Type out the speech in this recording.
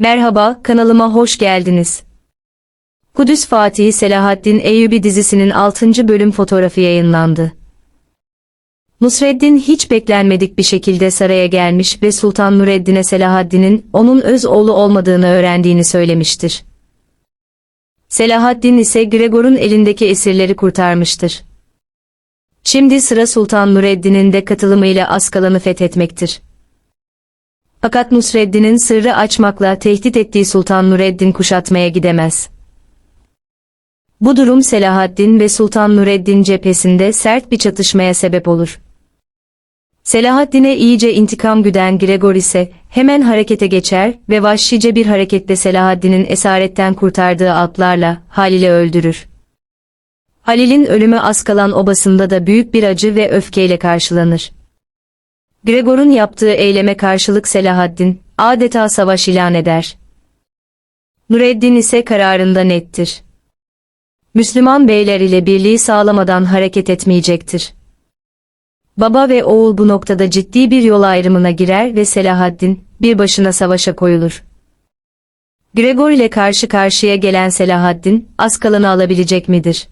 Merhaba, kanalıma hoş geldiniz. Kudüs Fatihi Selahaddin Eyyubi dizisinin 6. bölüm fotoğrafı yayınlandı. Nusreddin hiç beklenmedik bir şekilde saraya gelmiş ve Sultan Nureddin'e Selahaddin'in onun öz oğlu olmadığını öğrendiğini söylemiştir. Selahaddin ise Gregor'un elindeki esirleri kurtarmıştır. Şimdi sıra Sultan Nureddin'in de katılımıyla Askalan'ı fethetmektir. Fakat Nusreddin'in sırrı açmakla tehdit ettiği Sultan Nureddin kuşatmaya gidemez. Bu durum Selahaddin ve Sultan Nureddin cephesinde sert bir çatışmaya sebep olur. Selahaddin'e iyice intikam güden Gregor ise hemen harekete geçer ve vahşice bir hareketle Selahaddin'in esaretten kurtardığı atlarla Halil'i öldürür. Halil'in ölümü Askalan obasında da büyük bir acı ve öfkeyle karşılanır. Gregor'un yaptığı eyleme karşılık Selahaddin adeta savaş ilan eder. Nureddin ise kararında nettir. Müslüman beyler ile birliği sağlamadan hareket etmeyecektir. Baba ve oğul bu noktada ciddi bir yol ayrımına girer ve Selahaddin bir başına savaşa koyulur. Gregor ile karşı karşıya gelen Selahaddin Askalan'ı alabilecek midir?